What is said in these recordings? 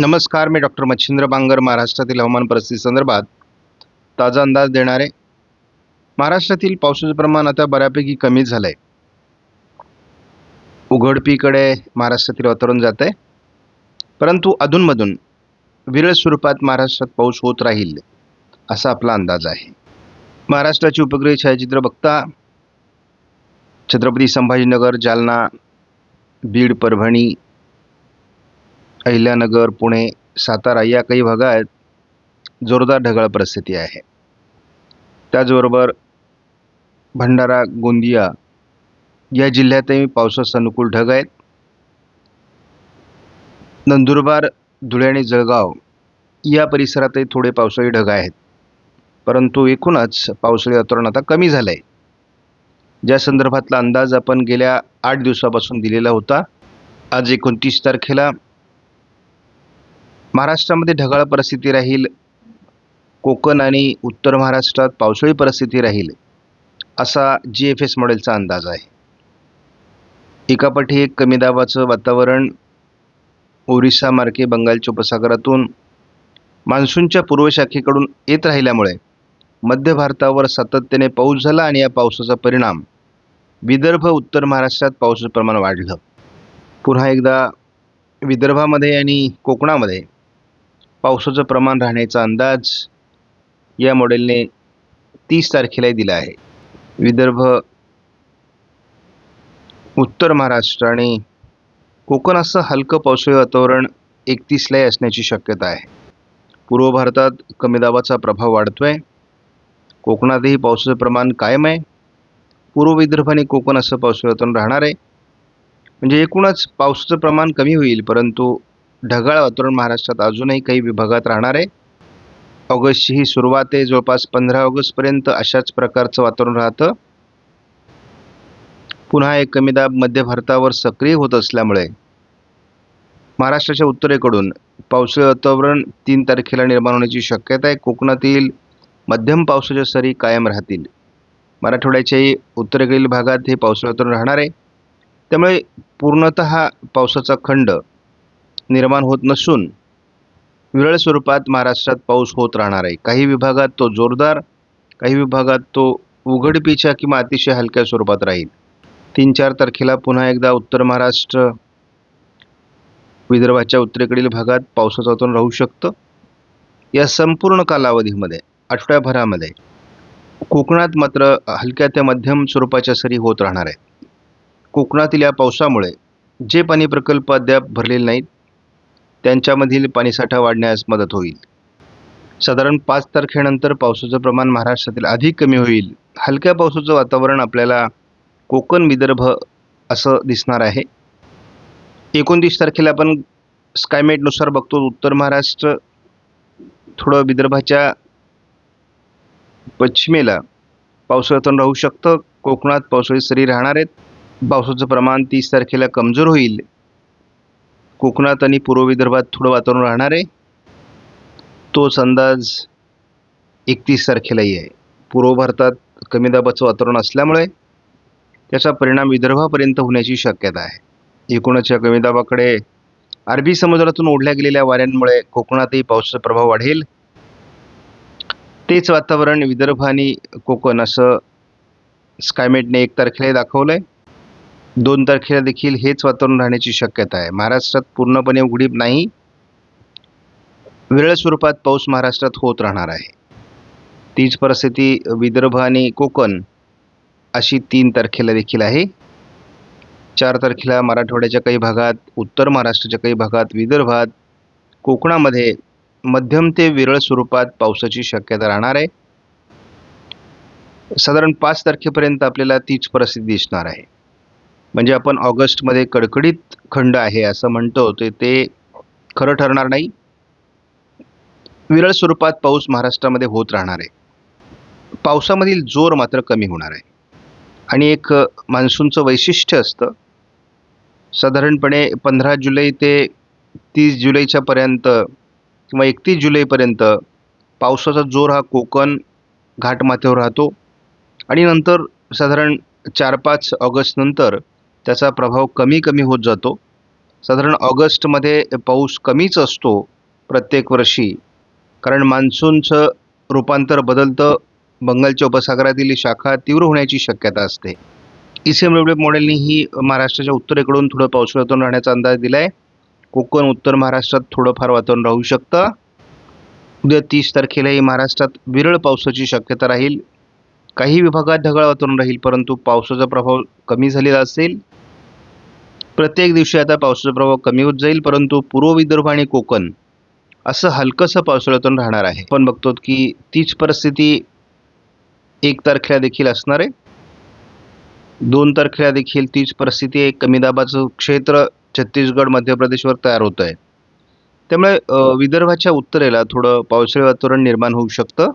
नमस्कार मी डॉक्टर मच्छिंद्र बांगर महाराष्ट्रातील हवामान परिस्थिती संदर्भात ताजा अंदाज देणारे. महाराष्ट्रातील पावसाचं प्रमाण आता बऱ्यापैकी कमी झालं आहे उघडपीकडे महाराष्ट्रातील वातावरण जात आहे परंतु अधूनमधून विरळ स्वरूपात महाराष्ट्रात पाऊस होत राहील असा आपला अंदाज आहे. महाराष्ट्राची उपग्रह छायाचित्र बघता छत्रपती संभाजीनगर जालना बीड परभणी अहिल्यानगर पुणे सातारा या काही भागात जोरदार ढगाळ परिस्थिती आहे. त्याचबरोबर भंडारा गोंदिया या जिल्ह्यातही पावसास अनुकूल ढग आहेत. नंदुरबार धुळे आणि जळगाव या परिसरातही थोडे पावसाळी ढग आहेत. परंतु एकूणच पावसाळी वातावरण आता कमी झालं आहे ज्या संदर्भातला अंदाज आपण गेल्या आठ दिवसापासून दिलेला होता आज एकोणतीस तारखेला महाराष्ट्रामध्ये ढगाळ परिस्थिती राहील. कोकण आणि उत्तर महाराष्ट्रात पावसाळी परिस्थिती राहील असा जी एफ एस मॉडेलचा अंदाज आहे. एकापाठी एक कमी दाबाचं वातावरण ओरिसा मार्के बंगालच्या उपसागरातून मान्सूनच्या पूर्व शाखेकडून येत राहिल्यामुळे मध्य भारतावर सातत्याने पाऊस झाला आणि या पावसाचा परिणाम विदर्भ उत्तर महाराष्ट्रात पावसाचं प्रमाण वाढलं. पुन्हा एकदा विदर्भामध्ये आणि कोकणामध्ये पावसाचं प्रमाण राहण्याचा अंदाज या मॉडेलने तीस तारखेलाही दिला आहे. विदर्भ उत्तर महाराष्ट्र आणि कोकण असं हलकं पावसाळी वातावरण एकतीसलाही असण्याची शक्यता आहे. पूर्व भारतात कमी दाबाचा प्रभाव वाढतो आहे कोकणातही पावसाचं प्रमाण कायम आहे. पूर्व विदर्भ आणि कोकण असं पावसाळी वातावरण राहणार आहे. म्हणजे एकूणच पावसाचं प्रमाण कमी होईल परंतु ढगाळ वातावरण महाराष्ट्रात अजूनही काही विभागात राहणार आहे. ऑगस्टची ही सुरुवात आहे. जवळपास पंधरा ऑगस्टपर्यंत अशाच प्रकारचं वातावरण राहतं. पुन्हा एक कमी दाब मध्य भारतावर सक्रिय होत असल्यामुळे महाराष्ट्राच्या उत्तरेकडून पावसाळी वातावरण तीन तारखेला निर्माण होण्याची शक्यता आहे. कोकणातील मध्यम पावसाच्या सरी कायम राहतील. मराठवाड्याच्याही उत्तरेकडील भागात हे पावसाळी वातावरण राहणार आहे. त्यामुळे पूर्णत पावसाचा खंड निर्माण होत नसून विरळ स्वरूपात महाराष्ट्रात पाऊस होत राहणार आहे. काही विभागात तो जोरदार काही विभागात तो उघडपीच्या किंवा अतिशय हलक्या स्वरूपात राहील. तीन चार तारखेला पुन्हा एकदा उत्तर महाराष्ट्र विदर्भाच्या उत्तरेकडील भागात पावसाचं वातावरण राहू शकतं. या संपूर्ण कालावधीमध्ये आठवड्याभरामध्ये कोकणात मात्र हलक्या ते मध्यम स्वरूपाच्या सरी होत राहणार आहेत. कोकणातील या पावसामुळे जे पाणी प्रकल्प अद्याप भरलेले नाहीत त्यांच्यामधील पाणीसाठा वाढण्यास मदत होईल. साधारण पाच तारखेनंतर पावसाचं प्रमाण महाराष्ट्रातील अधिक कमी होईल. हलक्या पावसाचं वातावरण आपल्याला कोकण विदर्भ असं दिसणार आहे. एकोणतीस तारखेला आपण स्कायमेटनुसार बघतो उत्तर महाराष्ट्र थोडं विदर्भाच्या पश्चिमेला पावसाळ्यातून राहू शकतं. कोकणात पावसाळी सरी राहणार आहेत. पावसाचं प्रमाण तीस तारखेला कमजोर होईल. कोकणात आणि पूर्व विदर्भात थोडं वातावरण राहणार आहे. तोच अंदाज एकतीस तारखेलाही आहे. पूर्व भारतात कमी दाबाचं वातावरण असल्यामुळे त्याचा परिणाम विदर्भापर्यंत होण्याची शक्यता आहे. एकूणच या कमी दाबाकडे अरबी समुद्रातून ओढल्या गेलेल्या वाऱ्यांमुळे कोकणातही पावसाचा प्रभाव वाढेल. तेच वातावरण विदर्भ आणि कोकण असं स्कायमेटने एक तारखेला दाखवलं आहे दोन तारखेला देखील हेच वातावरण राहण्याची शक्यता आहे. महाराष्ट्रात पूर्णपणे उघडीप नाही. विरळ स्वरूपात पाऊस महाराष्ट्रात होत राहणार आहे. तीच परिस्थिती विदर्भ आणि कोकण अशी तीन तारखेला देखील आहे. चार तारखेला मराठवाड्याच्या काही भागात उत्तर महाराष्ट्राच्या काही भागात विदर्भात कोकणामध्ये मध्यम ते विरळ स्वरूपात पावसाची शक्यता राहणार आहे. साधारण पाच तारखेपर्यंत आपल्याला तीच परिस्थिती दिसणार आहे. म्हणजे आपण ऑगस्टमध्ये कडकडीत खंड आहे असं म्हणतो ते ते खरं ठरणार नाही. विरळ स्वरूपात पाऊस महाराष्ट्रामध्ये होत राहणार आहे. पावसामधील जोर मात्र कमी होणार आहे. आणि एक मान्सूनचं वैशिष्ट्य असतं साधारणपणे पंधरा जुलै ते तीस जुलैच्या पर्यंत किंवा एकतीस जुलैपर्यंत पावसाचा जोर हा कोकण घाटमाथ्यावर राहतो. आणि नंतर साधारण चार पाच ऑगस्टनंतर त्याचा प्रभाव कमी कमी होत जातो. साधारण ऑगस्टमध्ये पाऊस कमीच असतो प्रत्येक वर्षी. कारण मान्सूनचं रूपांतर बदलतं बंगालच्या उपसागरातील शाखा तीव्र होण्याची शक्यता असते. ई इसीएम रेल्वे मॉडेलनी ही महाराष्ट्राच्या उत्तरेकडून थोडं पावसाळ्यातून वातावरण राहण्याचा अंदाज दिला आहे कोकण उत्तर महाराष्ट्रात थोडंफार वातावरण राहू शकतं. उद्या तीस तारखेलाही महाराष्ट्रात विरळ पावसाची शक्यता राहील. काही विभागात ढगाळ वातावरण राहील परंतु पावसाचा प्रभाव कमी झालेला असेल. प्रत्येक दिवशी आता पावसाचा प्रभाव कमी होत जाईल परंतु पूर्व विदर्भ आणि कोकण असं हलकंसं पावसाळ्यातून राहणार आहे. आपण बघतो की तीच परिस्थिती एक तारखेला देखील असणार आहे. दोन तारखेला देखील तीच परिस्थिती एक कमी दाबाचं क्षेत्र छत्तीसगड मध्य प्रदेशवर तयार होत आहे. त्यामुळे विदर्भाच्या उत्तरेला थोडं पावसाळी वातावरण निर्माण होऊ शकतं.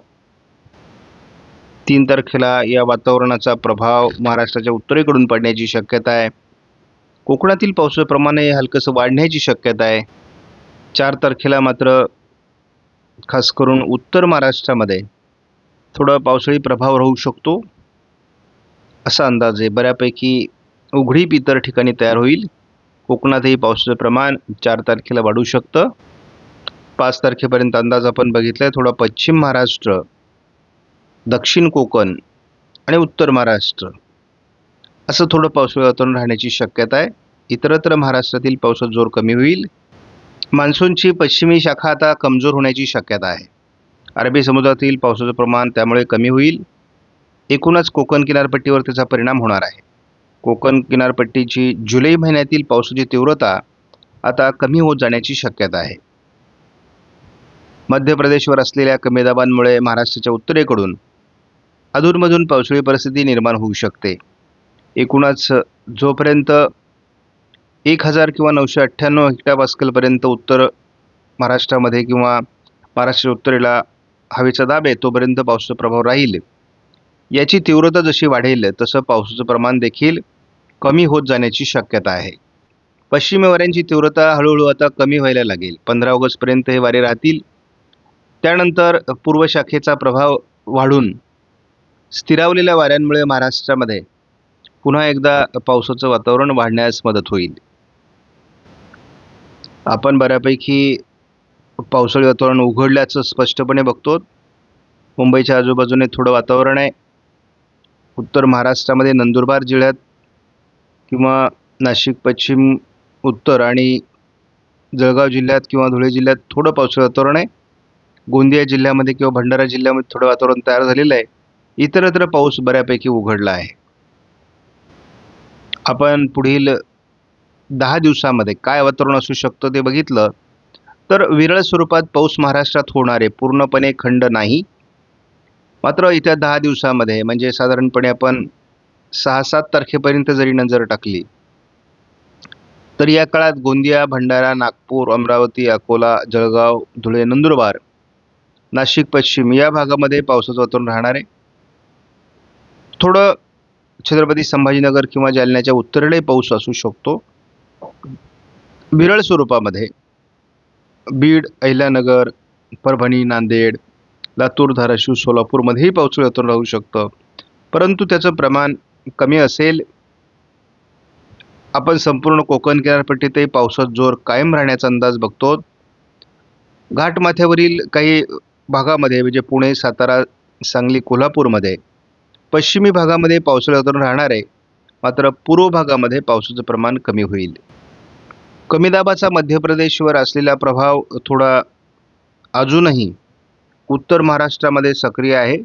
तीन तारखेला या वातावरणाचा प्रभाव महाराष्ट्राच्या उत्तरेकडून पडण्याची शक्यता आहे. कोकणातील पावसाचं प्रमाण हे हलकंसं वाढण्याची शक्यता आहे. चार तारखेला मात्र खास करून उत्तर महाराष्ट्रामध्ये थोडा पावसाळी प्रभाव राहू शकतो असा अंदाज आहे. बऱ्यापैकी उघडीप इतर ठिकाणी तयार होईल. कोकणातही पावसाचं प्रमाण चार तारखेला वाढू शकतं. पाच तारखेपर्यंत अंदाज आपण बघितला आहे थोडा पश्चिम महाराष्ट्र दक्षिण कोकण आणि उत्तर महाराष्ट्र. असं थोडं पावसाळी वातावरण राहण्याची शक्यता आहे. इतरत्र महाराष्ट्रातील पावसात जोर कमी होईल. मान्सूनची पश्चिमी शाखा आता कमजोर होण्याची शक्यता आहे. अरबी समुद्रातील पावसाचं प्रमाण त्यामुळे कमी होईल. एकूणच कोकण किनारपट्टीवर त्याचा परिणाम होणार आहे. कोकण किनारपट्टीची जुलै महिन्यातील पावसाची तीव्रता आता कमी होत जाण्याची शक्यता आहे. मध्य प्रदेशवर असलेल्या कमी दाबांमुळे महाराष्ट्राच्या उत्तरेकडून अधूनमधून पावसाळी परिस्थिती निर्माण होऊ शकते. एकूणच जोपर्यंत एक हजार किंवा नऊशे अठ्ठ्याण्णव हेक्टापास्कलपर्यंत उत्तर महाराष्ट्रामध्ये किंवा महाराष्ट्र उत्तरेला हवेचा दाब आहे तोपर्यंत पावसाचा प्रभाव राहील. याची तीव्रता जशी वाढेल तसं पावसाचं प्रमाण देखील कमी होत जाण्याची शक्यता आहे. पश्चिम वाऱ्यांची तीव्रता हळूहळू आता कमी व्हायला लागेल. पंधरा ऑगस्टपर्यंत हे वारे राहतील. त्यानंतर पूर्व शाखेचा प्रभाव वाढून स्थिरावलेल्या वाऱ्यांमुळे महाराष्ट्रामध्ये पुन्हा एकदा पावसाचं वातावरण वाढण्यास मदत होईल. आपण बऱ्यापैकी पावसाळी वातावरण उघडल्याचं स्पष्टपणे बघतो. मुंबईच्या आजूबाजूने थोडं वातावरण आहे. उत्तर महाराष्ट्रामध्ये नंदुरबार जिल्ह्यात किंवा नाशिक पश्चिम उत्तर आणि जळगाव जिल्ह्यात किंवा धुळे जिल्ह्यात थोडं पावसाळी वातावरण आहे. गोंदिया जिल्ह्यामध्ये किंवा भंडारा जिल्ह्यामध्ये थोडं वातावरण तयार झालेलं आहे. इतरत्र पाऊस बऱ्यापैकी उघडला आहे. आपण पुढील दहा दिवसामध्ये काय वातावरण असू शकतं ते बघितलं तर विरळ स्वरूपात पाऊस महाराष्ट्रात होणारे पूर्णपणे खंड नाही. मात्र येत्या दहा दिवसामध्ये म्हणजे साधारणपणे आपण सहा सात तारखेपर्यंत जरी नजर टाकली तर या काळात गोंदिया भंडारा नागपूर अमरावती अकोला जळगाव धुळे नंदुरबार नाशिक पश्चिम या भागामध्ये पावसाचं वातावरण राहणार आहे. थोडं छत्रपती संभाजीनगर किंवा जालन्याच्या उत्तरेकडे पाऊस असू शकतो. विरळ स्वरूपामध्ये बीड अहिल्यानगर परभणी नांदेड लातूर धाराशिव सोलापूरमध्येही पावसाळी वातावरण राहू शकतं. परंतु त्याचं प्रमाण कमी असेल आपण संपूर्ण कोकण किनारपट्टीतही पावसाचा जोर कायम राहण्याचा अंदाज बघतो. घाटमाथ्यावरील काही भागामध्ये म्हणजे पुणे सातारा सांगली कोल्हापूरमध्ये पश्चिमी भागामध्ये पावसाळी वातावरण राहणार आहे. मात्र पूर्व भागामध्ये पावसाचं प्रमाण कमी होईल. कमी दाबाचा मध्य प्रदेशवर असलेला प्रभाव थोडा अजूनही उत्तर महाराष्ट्रामध्ये सक्रिय आहे.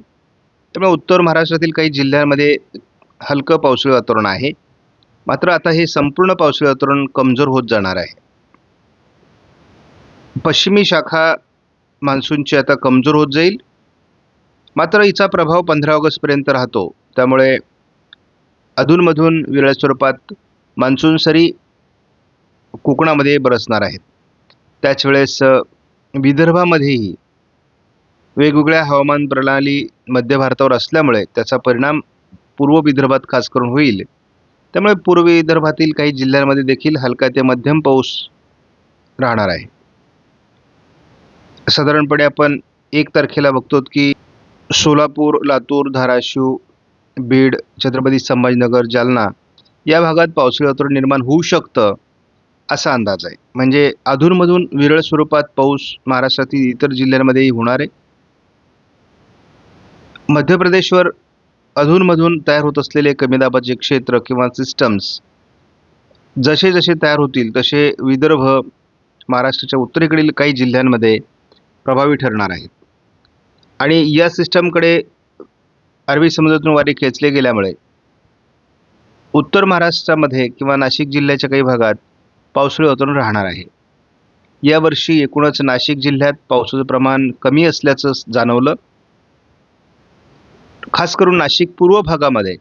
त्यामुळे उत्तर महाराष्ट्रातील काही जिल्ह्यांमध्ये हलकं पावसाळी वातावरण आहे. मात्र आता हे संपूर्ण पावसाळी वातावरण कमजोर होत जाणार आहे. पश्चिमी शाखा मान्सूनची आता कमजोर होत जाईल. मात्र हिचा प्रभाव पंधरा ऑगस्टपर्यंत राहतो. त्यामुळे अधूनमधून विरळ स्वरूपात मान्सून सरी कोकणामध्ये बरसणार आहेत. त्याच वेळेस विदर्भामध्येही वेगवेगळ्या हवामान प्रणाली मध्य भारतावर असल्यामुळे त्याचा परिणाम पूर्व विदर्भात खास करून होईल. त्यामुळे पूर्व विदर्भातील काही जिल्ह्यांमध्ये देखील हलका ते मध्यम पाऊस राहणार आहे. साधारणपणे आपण एक तारखेला बघतो की सोलापूर लातूर धाराशिव बीड छत्रपती संभाजीनगर जालना या भागात पावसाळी वातावरण निर्माण होऊ शकतं असा अंदाज आहे. म्हणजे अधूनमधून विरळ स्वरूपात पाऊस महाराष्ट्रातील इतर जिल्ह्यांमध्येही होणार आहे. मध्य प्रदेशवर अधूनमधून तयार होत असलेले कमी दाबाचे क्षेत्र किंवा सिस्टम्स जसे जसे तयार होतील तसे विदर्भ महाराष्ट्राच्या उत्तरेकडील काही जिल्ह्यांमध्ये प्रभावी ठरणार आहेत. आणि या सिस्टमकडे अरबी समुद्रातून वारे खेचले गेल्यामुळे उत्तर महाराष्ट्रामध्ये किंवा नाशिक जिल्ह्याच्या काही भागात पावसाळी वातावरण राहणार आहे. यावर्षी एकूणच नाशिक जिल्ह्यात पावसाचं प्रमाण कमी असल्याचं जाणवलं. खास करून नाशिक पूर्व भागामध्ये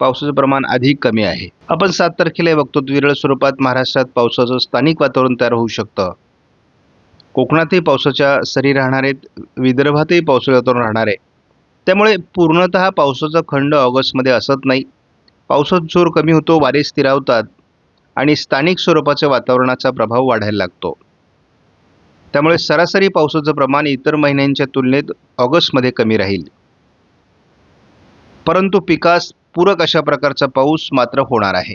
पावसाचं प्रमाण अधिक कमी आहे. आपण सात तारखेला बघतो विरळ स्वरूपात महाराष्ट्रात पावसाचं स्थानिक वातावरण तयार होऊ शकतं. कोकणातही पावसाच्या सरी राहणार आहेत विदर्भातही पावसाळ्यातून वातावरण राहणार आहे. त्यामुळे पूर्णतः पावसाचा खंड ऑगस्टमध्ये असत नाही. पावसात जोर कमी होतो वारे स्थिरावतात आणि स्थानिक स्वरूपाच्या वातावरणाचा प्रभाव वाढायला लागतो. त्यामुळे सरासरी पावसाचं प्रमाण इतर महिन्यांच्या तुलनेत ऑगस्टमध्ये कमी राहील. परंतु पिकास पूरक अशा प्रकारचा पाऊस मात्र होणार आहे.